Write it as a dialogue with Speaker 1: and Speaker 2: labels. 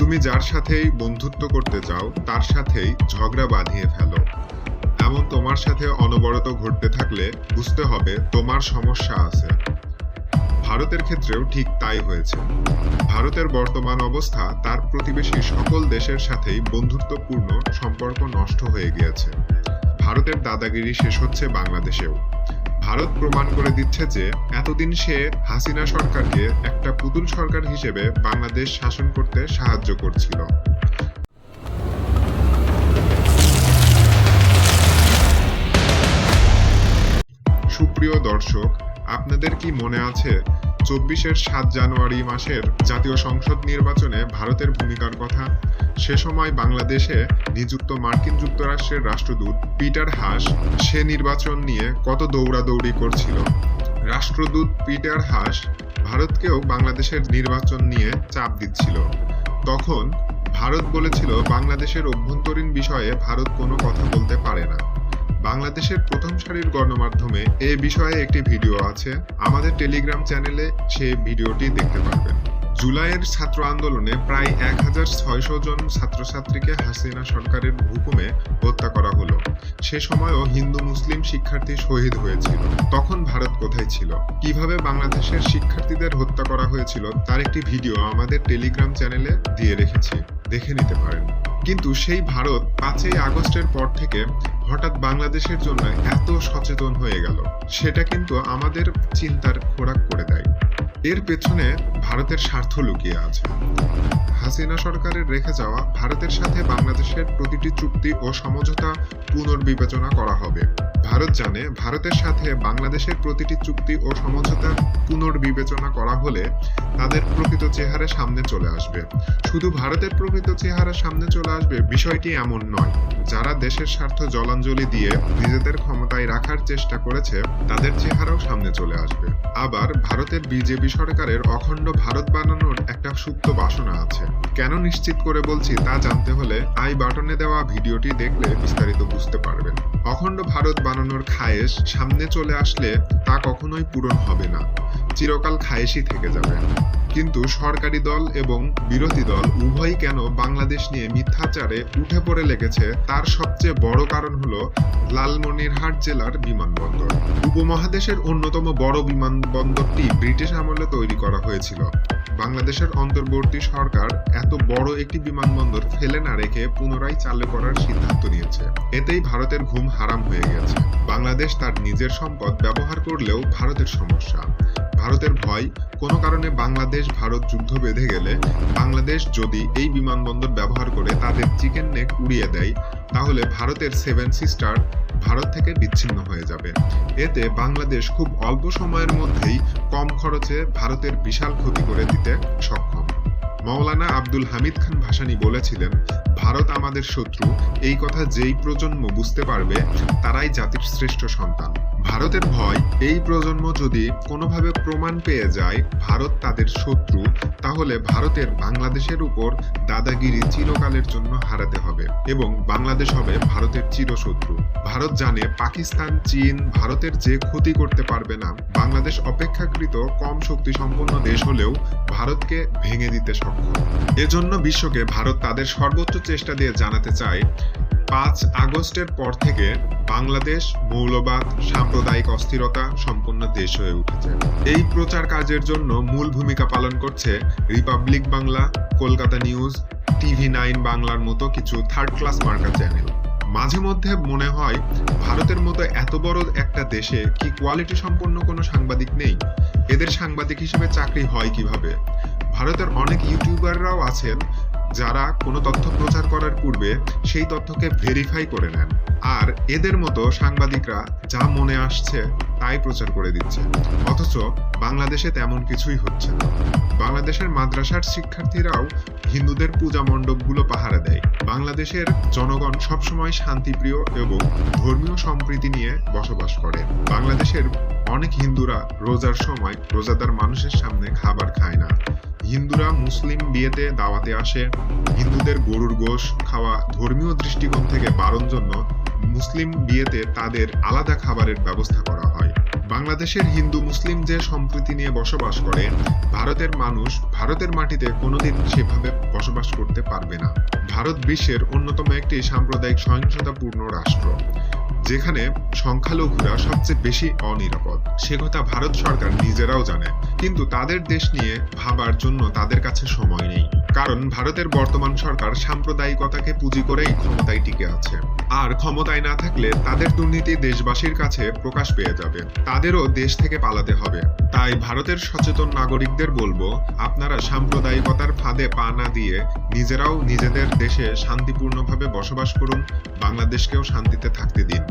Speaker 1: তুমি যার সাথেই বন্ধুত্ব করতে চাও, তার সাথেই ঝগড়া বাঁধিয়ে ফেলো। এমন তোমার সাথে অনবরত ঘটতে থাকলে বুঝতে হবে তোমার সমস্যা আছে। ভারতের ক্ষেত্রেও ঠিক তাই হয়েছে। ভারতের বর্তমান অবস্থা, তার প্রতিবেশী সকল দেশের সাথেই বন্ধুত্বপূর্ণ সম্পর্ক নষ্ট হয়ে গিয়েছে। ভারতের দাদাগিরি শেষ হচ্ছে বাংলাদেশেও। ভারত প্রমাণ করে দিচ্ছে যে এতদিন সে হাসিনা সরকারকে একটা পুতুল সরকার হিসেবে বাংলাদেশ শাসন করতে সাহায্য করছিল। সুপ্রিয় দর্শক, আপনাদের কি মনে আছে চব্বিশের সাত জানুয়ারি মাসের জাতীয় সংসদ নির্বাচনে ভারতের ভূমিকার কথা, সে সময় বাংলাদেশে নিযুক্ত মার্কিন যুক্তরাষ্ট্রের রাষ্ট্রদূত পিটার হাস সে নির্বাচন নিয়ে কত দৌড়াদৌড়ি করছিল। রাষ্ট্রদূত পিটার হাস ভারতকেও বাংলাদেশের নির্বাচন নিয়ে চাপ দিচ্ছিল। তখন ভারত বলেছিল, বাংলাদেশের অভ্যন্তরীণ বিষয়ে ভারত কোনো কথা বলতে পারে না। বাংলাদেশের প্রথম সারির গণমাধ্যমে এ বিষয়ে একটি ভিডিও আছে। আমাদের টেলিগ্রাম চ্যানেলে সেই ভিডিওটি দেখতে পারবেন। জুলাইয়ের ছাত্র আন্দোলনে প্রায় এক হাজার ছয়শো জন ছাত্রছাত্রীকে হাসিনা সরকারের হুকুমে হত্যা করা হলো। সে সময়ও হিন্দু মুসলিম শিক্ষার্থী শহীদ হয়েছিল। তখন ভারত কোথায় ছিল? কীভাবে বাংলাদেশের শিক্ষার্থীদের হত্যা করা হয়েছিল? তার একটি ভিডিও আমাদের টেলিগ্রাম চ্যানেলে দিয়ে রেখেছি। দেখে নিতে পারেন। কিন্তু সেই ভারত পাঁচই আগস্টের পর থেকে হঠাৎ বাংলাদেশের জন্য এত সচেতন হয়ে গেল। সেটা কিন্তু আমাদের চিন্তার খোরাক করে দেয়। এর পেছনে ভারতের স্বার্থ লুকিয়ে আছে। হাসিনা সরকারের রেখে যাওয়া ভারতের সাথে বাংলাদেশের প্রতিটি চুক্তি ও সমঝোতা পুনর্বিবেচনা করা হবে। ভারত জানে ভারতের সাথে বাংলাদেশের প্রতিটি চুক্তি ও সমঝোতার পুনর্বিবেচনা করা হলে তাদের প্রকৃত চেহারা সামনে চলে আসবে। শুধু ভারতের প্রকৃত চেহারা সামনে চলে আসবে বিষয়টি এমন নয়। যারা দেশের স্বার্থ জলাঞ্জলি দিয়ে নিজেদের ক্ষমতায় রাখার চেষ্টা করেছে, তাদের চেহারাও সামনে চলে আসবে। আবার ভারতের বিজেপি সরকারের অখণ্ড ভারত বানানোর একটা সুপ্ত বাসনা আছে। কেন নিশ্চিত করে বলছি তা জানতে হলে আই বাটনে দেওয়া ভিডিওটি দেখলে বিস্তারিত বুঝতে পারবেন। অখণ্ড ভারত বানানোর খায়েশ সামনে চলে আসলে তা কখনোই পূরণ হবে না। চিরকাল খায়েশই থেকে যাবে। কিন্তু সরকারি দল এবং বিরোধী দল উভয়ই কেন বাংলাদেশ নিয়ে মিথ্যাচারে উঠে পড়ে লেগেছে তার সবচেয়ে বড় কারণ হলো লালমনিরহাট জেলার বিমানবন্দর। উপমহাদেশের অন্যতম বড় বিমানবন্দরটি ব্রিটিশ আমলে তৈরি করা হয়েছিল। বাংলাদেশের অন্তর্বর্তী সরকার এত বড় একটি বিমানবন্দর ফেলে না রেখে পুনরায় চালু করার সিদ্ধান্ত নিয়েছে। এতেই ভারতের ঘুম হারাম হয়ে গেছে। বাংলাদেশ তার নিজের সম্পদ ব্যবহার করলেও ভারতের সমস্যা। ভারতের ভয়, কোনো কারণে বাংলাদেশ ভারত যুদ্ধ বেঁধে গেলে বাংলাদেশ যদি এই বিমানবন্দর ব্যবহার করে তাদের চিকেন নেক উড়িয়ে দেয়, তাহলে ভারতের সেভেন সিস্টার ভারত থেকে বিচ্ছিন্ন হয়ে যাবে। এতে বাংলাদেশ খুব অল্প সময়ের মধ্যেই কম খরচে ভারতের বিশাল ক্ষতি করে দিতে সক্ষম। মৌলানা আব্দুল হামিদ খান ভাসানী বলেছিলেন, ভারত আমাদের শত্রু, এই কথা যেই প্রজন্ম বুঝতে পারবে, তারাই জাতির শ্রেষ্ঠ সন্তান। ভারতের ভয়, এই প্রজন্ম যদি কোনোভাবে প্রমাণ পেয়ে যায় ভারত তাদের শত্রু, তাহলে ভারতের বাংলাদেশের উপর দাদাগিরি চিরকালের জন্য হারাতে হবে এবং বাংলাদেশ হবে ভারতের চিরশত্রু। ভারত জানে পাকিস্তান, চীন ভারতের যে ক্ষতি করতে পারবে না, বাংলাদেশ অপেক্ষাকৃত কম শক্তি সম্পন্ন দেশ হলেও ভারতকে ভেঙে দিতে সক্ষম। এজন্য বিশ্বকে ভারত তাদের সর্বোচ্চ চেষ্টা দিয়ে জানাতে চায় পাঁচ আগস্টের পর থেকে বাংলাদেশ মৌলবাদ, সাম্প্রদায়িক অস্থিরতা সম্পন্ন দেশ হয়ে উঠেছে। এই প্রচার কাজের জন্য মূল ভূমিকা পালন করছে Republic Bangla, Kolkata news, TV nine বাংলার মতো কিছু থার্ড ক্লাস মার্কা চ্যানেল মাঝে মধ্যে মনে হয় ভারতের মতো এত বড় একটা দেশে কি কোয়ালিটি সম্পন্ন কোনো সাংবাদিক নেই? এদের সাংবাদিক হিসেবে চাকরি হয় কীভাবে? ভারতের অনেক ইউটিউবাররাও আছেন যারা কোনো তথ্য প্রচার করার পূর্বে সেই তথ্যকে ভেরিফাই করে নেন। আর এদের মতো সাংবাদিকরা যা মনে আসছে তাই প্রচার করে দিচ্ছে। অথচ বাংলাদেশে তেমন কিছুই হচ্ছে না। বাংলাদেশের মাদ্রাসার শিক্ষার্থীরাও হিন্দুদের পূজা মণ্ডপগুলো পাহারা দেয়। বাংলাদেশের জনগণ সবসময় শান্তিপ্রিয় এবং ধর্মীয় সম্প্রীতি নিয়ে বসবাস করে। বাংলাদেশের অনেক হিন্দুরা রোজার সময় রোজাদার মানুষের সামনে খাবার খায় না। হিন্দুরা মুসলিম বিয়েতে দাওয়াতে আসে। হিন্দুদের গরুর গোশ খাওয়া ধর্মীয় দৃষ্টিকোণ থেকে বারণ জন্য মুসলিম বিয়েতে তাদের আলাদা খাবারের ব্যবস্থা করা হয়। বাংলাদেশের হিন্দু মুসলিম যে সম্প্রীতি নিয়ে বসবাস করে, ভারতের মানুষ ভারতের মাটিতে কোনোদিন সেভাবে বসবাস করতে পারবে না। ভারত বিশ্বের অন্যতম একটি সাম্প্রদায়িক সহিংসতাপূর্ণ রাষ্ট্র। যেখানে সংখ্যালঘুরা সবচেয়ে বেশি অনিরাপদ। সে কথা ভারত সরকার নিজেরাও জানে, কিন্তু তাদের দেশ নিয়ে ভাবার জন্য তাদের কাছে সময় নেই। কারণ ভারতের বর্তমান সরকার সাম্প্রদায়িকতাকে পুঁজি করেই ক্ষমতায় টিকে আছে। আর ক্ষমতায় না থাকলে তাদের দুর্নীতি দেশবাসীর কাছে প্রকাশ পেয়ে যাবে। তাদেরও দেশ থেকে পালাতে হবে। তাই ভারতের সচেতন নাগরিকদের বলব, আপনারা সাম্প্রদায়িকতার ফাঁদে পা না দিয়ে নিজেরাও নিজেদের দেশে শান্তিপূর্ণভাবে বসবাস করুন, বাংলাদেশকেও শান্তিতে থাকতে দিন।